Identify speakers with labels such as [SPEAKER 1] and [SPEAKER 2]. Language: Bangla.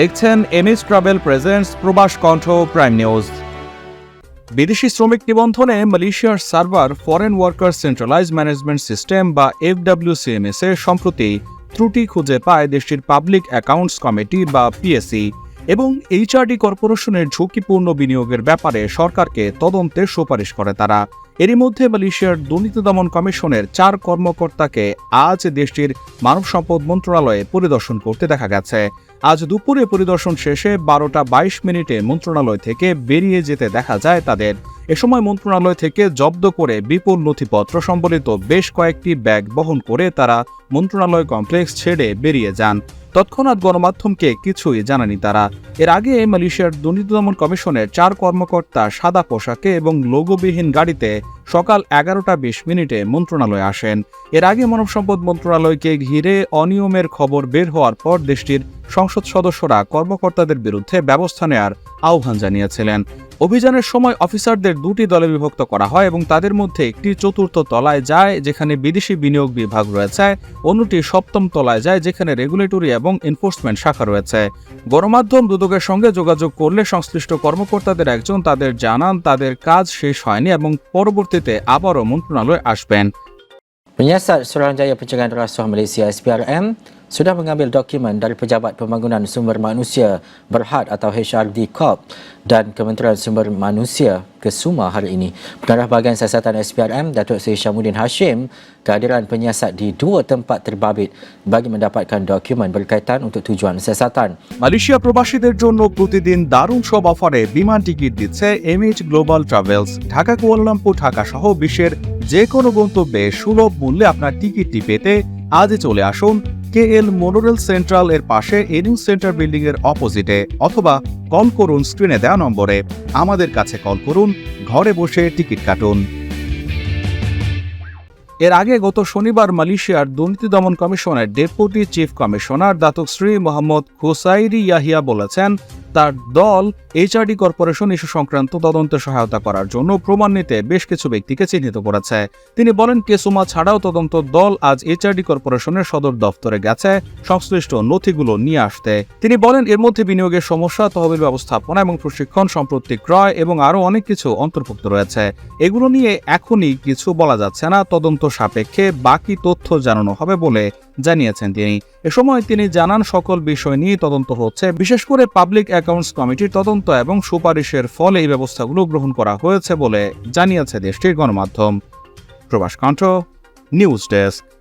[SPEAKER 1] দেখছেন এমএস ট্রাভেল প্রেজেন্টস প্রবাস কণ্ঠ প্রাইম নিউজ। বিদেশি শ্রমিক নিবন্ধনে মালয়েশিয়ার server foreign worker centralize management system বা এফডাব্লিউসিএমএস এ সম্প্রতি ত্রুটি খুঁজে পায় দেশটির পাবলিক অ্যাকাউন্টস কমিটি বা পিএসসি এবং এইচআরডি কর্পোরেশনের ঝুঁকিপূর্ণ বিনিয়োগের ব্যাপারে সরকারকে তদন্তের সুপারিশ করে তারা। এরই মধ্যে মালয়েশিয়ার দুর্নীতি দমন কমিশনের চার কর্মকর্তাকে আজ দেশটির মানব সম্পদ মন্ত্রণালয়ে পরিদর্শন করতে দেখা গেছে। আজ দুপুরে পরিদর্শন শেষে বারোটা বাইশ মিনিটে মন্ত্রণালয় থেকে বেরিয়ে যেতে দেখা যায় তাদের। এ সময় মন্ত্রণালয় থেকে জব্দ করে বিপুল নথিপত্র সম্বলিত বেশ কয়েকটি ব্যাগ বহন করে তারা মন্ত্রণালয় কমপ্লেক্স ছেড়ে বেরিয়ে যান। তৎক্ষণাৎ গণমাধ্যমকে কিছুই জানানি তারা। এর আগে মালয়েশিয়ার দুর্নীতি দমন কমিশনের চার কর্মকর্তা সাদা পোশাকে এবং লোগোবিহীন গাড়িতে সকাল এগারোটা বিশ মিনিটে মন্ত্রণালয়ে আসেন। এর আগে মানব সম্পদ মন্ত্রণালয়কে ঘিরে অনিয়মের খবর বের হওয়ার পর দেশটির সংসদ সদস্যরা কর্মকর্তাদের বিরুদ্ধে ব্যবস্থা নেয়ার আহ্বান জানিয়েছিলেন। অভিযানের সময় অফিসারদের দুটি দলে বিভক্ত করা হয় এবং তাদের মধ্যে একটি চতুর্থ তলায় যায়, যেখানে বিদেশি বিনিয়োগ বিভাগ রয়েছে। অন্যটি সপ্তম তলায় যায়, যেখানে রেগুলেটরি এবং এনফোর্সমেন্ট শাখা রয়েছে। গণমাধ্যম দুদকের সঙ্গে যোগাযোগ করলে সংশ্লিষ্ট কর্মকর্তাদের একজন তাদের জানান, তাদের কাজ শেষ হয়নি এবং পরবর্তীতে আবারও মন্ত্রণালয়ে আসবেন।
[SPEAKER 2] Penyiasat Suruhanjaya, Pencegahan Rasuah, Malaysia SPRM sudah mengambil dokumen dari Pejabat Pembangunan Sumber Manusia Berhad atau HRD Corp dan Kementerian Sumber Manusia ke Suma hari ini. Pengarah Bahagian Siasatan SPRM Datuk Seri Syamuddin Hashim kehadiran penyiasat di dua tempat terbabit bagi mendapatkan dokumen berkaitan untuk tujuan siasatan.
[SPEAKER 1] Malaysia প্রবাসীদের জন্য প্রতিদিন দারুণ সব অফারে বিমান টিকিট দিচ্ছে MH global travels Dhaka Kuala Lumpur Dhaka সহ বিশ্বের যে কোনো গন্তব্যে সুলভ মূল্যে আপনার টিকিটটি পেতে আজই চলে আসুন কে এল মোনোরেল সেন্ট্রাল এর পাশে এনিউ সেন্টার বিল্ডিং এর অপোজিটে অথবা কল করুন স্ক্রিনে দেওয়া নম্বরে। আমাদের কাছে কল করুন, ঘরে বসে টিকিট কাটুন। এর আগে গত শনিবার মালয়েশিয়ার দুর্নীতি দমন কমিশনের deputy chief commissioner Datuk Seri Mohammad Husairi Yahya বলেছেন তার দল এইচআরডি কর্পোরেশন ইস্যু সংক্রান্ত তদন্তে সহায়তা করার জন্য প্রমাণ নিতে বেশ কিছু ব্যক্তিকে চিহ্নিত করেছে। তিনি বলেন, কেসুমা ছাড়াও তদন্ত দল আজ এইচআরডি কর্পোরেশনের সদর দফতরে গেছে, সংশ্লিষ্ট নথিগুলো নিয়ে আসতে। তিনি বলেন, এর মধ্যে বিনিয়োগের সমস্যা, তহবিল ব্যবস্থাপনা এবং প্রশিক্ষণ সম্পত্তি ক্রয় এবং আরও অনেক কিছু অন্তর্ভুক্ত রয়েছে। এগুলো নিয়ে এখনই কিছু বলা যাচ্ছে না। তদন্ত সাপেক্ষে বাকি তথ্য জানানো হবে বলে জানিয়েছেন তিনি। এ সময় তিনি জানান, সকল বিষয় নিয়ে তদন্ত হচ্ছে। বিশেষ করে পাবলিক অ্যাকাউন্টস কমিটির তদন্ত এবং সুপারিশের ফলে এই ব্যবস্থাগুলো গ্রহণ করা হয়েছে বলে জানিয়েছে দেশটির গণমাধ্যম। প্রবাস কণ্ঠ নিউজ ডেস্ক।